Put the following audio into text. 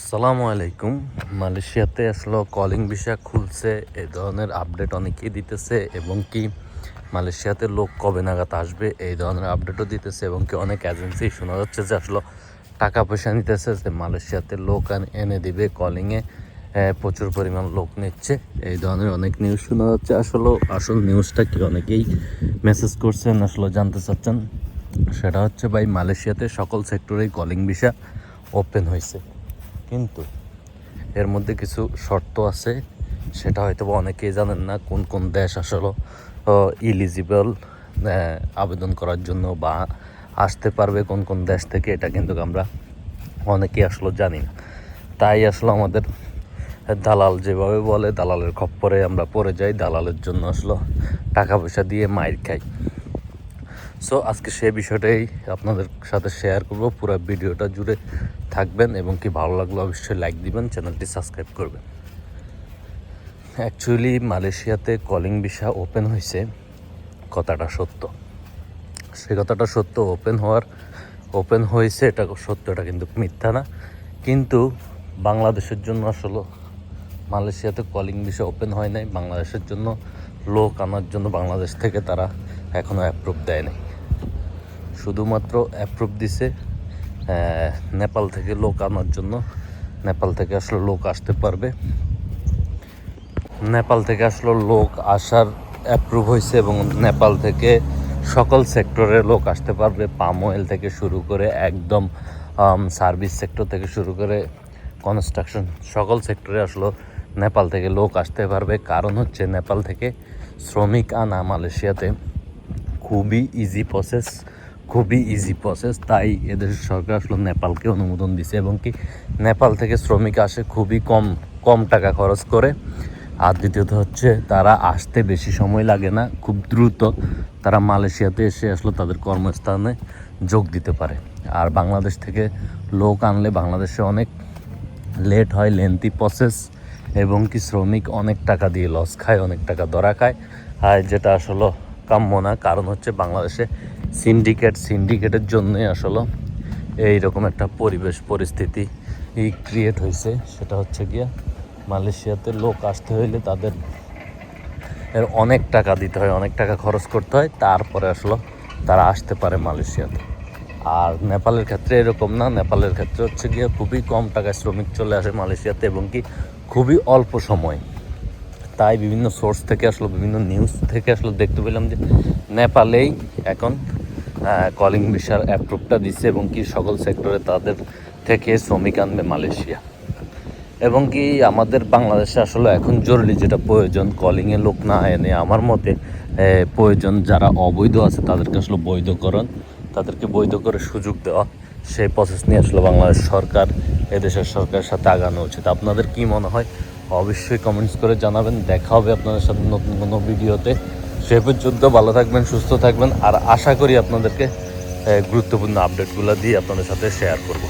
আসসালামু আলাইকুম। মালয়েশিয়াতে আসলে কলিং ভিসা খুলছে এই ধরনের আপডেট অনেকেই দিতেছে এবং কি মালয়েশিয়াতে লোক কবে নাগাদ আসবে এই ধরনের আপডেটও দিতেছে এবং কি অনেক এজেন্সি শোনা যাচ্ছে যে আসলে টাকা পয়সা নিতেছে যে মালয়েশিয়াতে লোক এনে দিবে কলিংয়ে প্রচুর পরিমাণ লোক নিচ্ছে। এই ধরনের অনেক নিউজ শোনা যাচ্ছে। আসলে আসল নিউজটা কি অনেকেই মেসেজ করছেন, আসলে জানতে চাচ্ছেন। সেটা হচ্ছে ভাই, মালয়েশিয়াতে সকল সেক্টরেই কলিং ভিসা ওপেন হয়েছে। কিন্তু এর মধ্যে কিছু শর্ত আছে, সেটা হয়তো অনেকেই জানেন না কোন কোন দেশ আসলে ইলিজিবল আবেদন করার জন্য বা আসতে পারবে কোন কোন দেশ থেকে, এটা কিন্তু আমরা অনেকেই আসলে জানি না। তাই আসলে আমাদের দালাল যেভাবে বলে, দালালের খপ্পরে আমরা পড়ে যাই, দালালের জন্য আসলে টাকা পয়সা দিয়ে মাইর খাই। সো আজকে সে বিষয়টাই আপনাদের সাথে শেয়ার করব। পুরো ভিডিওটা জুড়ে থাকবেন এবং কি ভালো লাগল অবশ্যই লাইক দিবেন চ্যানেলটি সাবস্ক্রাইব করবেন। অ্যাকচুয়ালি মালয়েশিয়াতে কলিং ভিসা ওপেন হয়েছে। কথাটা সত্য। সে কথাটা সত্য ওপেন হওয়ার ওপেন হয়েছে, এটা সত্য এটা কিন্তু মিথ্যা না। কিন্তু বাংলাদেশের জন্য আসলে মালয়েশিয়াতে কলিং ভিসা ওপেন হয় নাই। বাংলাদেশের জন্য লোক আনার জন্য বাংলাদেশ থেকে তারা এখনও অ্যাপ্রুভ দেয় নাই। শুধুমাত্র অ্যাপ্রুভ দিছে নেপাল থেকে লোক আনার জন্য। নেপাল থেকে আসলে লোক আসতে পারবে। নেপাল থেকে আসলে লোক আসার অ্যাপ্রুভ হয়েছে এবং নেপাল থেকে সকল সেক্টরের লোক আসতে পারবে। পাম অয়েল থেকে শুরু করে একদম সার্ভিস সেক্টর থেকে শুরু করে কনস্ট্রাকশন সকল সেক্টরে আসলে নেপাল থেকে লোক আসতে পারবে। কারণ হচ্ছে নেপাল থেকে শ্রমিক আনা মালয়েশিয়াতে খুবই ইজি প্রসেস খুবই ইজি প্রসেস তাই এদেশের সরকার আসলে নেপালকে অনুমোদন দিছে এবং কি নেপাল থেকে শ্রমিক আসে খুবই কম কম টাকা খরচ করে। আর দ্বিতীয়ত হচ্ছে তারা আসতে বেশি সময় লাগে না, খুব দ্রুত তারা মালয়েশিয়াতে এসে আসলে তাদের কর্মস্থানে যোগ দিতে পারে। আর বাংলাদেশ থেকে লোক আনলে বাংলাদেশে অনেক লেট হয় লেন্থি প্রসেস এবং কি শ্রমিক অনেক টাকা দিয়ে লস খায়, অনেক টাকা ধরা খায়। আর যেটা আসলে কাম্য না, কারণ হচ্ছে বাংলাদেশে সিন্ডিকেট সিন্ডিকেটের জন্যই আসলে এইরকম একটা পরিবেশ, পরিস্থিতি ক্রিয়েট হয়েছে। সেটা হচ্ছে গিয়া মালয়েশিয়াতে লোক আসতে হইলে তাদের এর অনেক টাকা দিতে হয়, অনেক টাকা খরচ করতে হয়। তারপরে আসলে তারা আসতে পারে মালয়েশিয়াতে। আর নেপালের ক্ষেত্রে এরকম না, নেপালের ক্ষেত্রে হচ্ছে গিয়ে খুবই কম টাকায় শ্রমিক চলে আসে মালয়েশিয়াতে এবং কি খুবই অল্প সময়। তাই বিভিন্ন সোর্স থেকে আসলো, বিভিন্ন নিউজ থেকে আসলে, দেখতে পেলাম যে নেপালেই এখন কলিং ভিসার অ্যাপ্রুভটা দিচ্ছে এবং কি সকল সেক্টরে তাদের থেকে শ্রমিক আনবে মালয়েশিয়া। এবং কি আমাদের বাংলাদেশে আসলে এখন জরুরি যেটা প্রয়োজন কলিংয়ে লোক না এনে আমার মতে প্রয়োজন যারা অবৈধ আছে তাদেরকে আসলে বৈধকরণ, তাদেরকে বৈধ করে সুযোগ দেওয়া, সেই প্রসেস নিয়ে আসলে বাংলাদেশ সরকার, এদেশের সরকারের সাথে আগানো উচিত। আপনাদের কি মনে হয়? অবশ্যই কমেন্টস করে জানাবেন। দেখা হবে আপনাদের সাথে নতুন কোনো ভিডিওতে। সে পর্যন্ত ভালো থাকবেন, সুস্থ থাকবেন। আর আশা করি আপনাদেরকে গুরুত্বপূর্ণ আপডেটগুলো দিয়ে আপনাদের সাথে শেয়ার করব।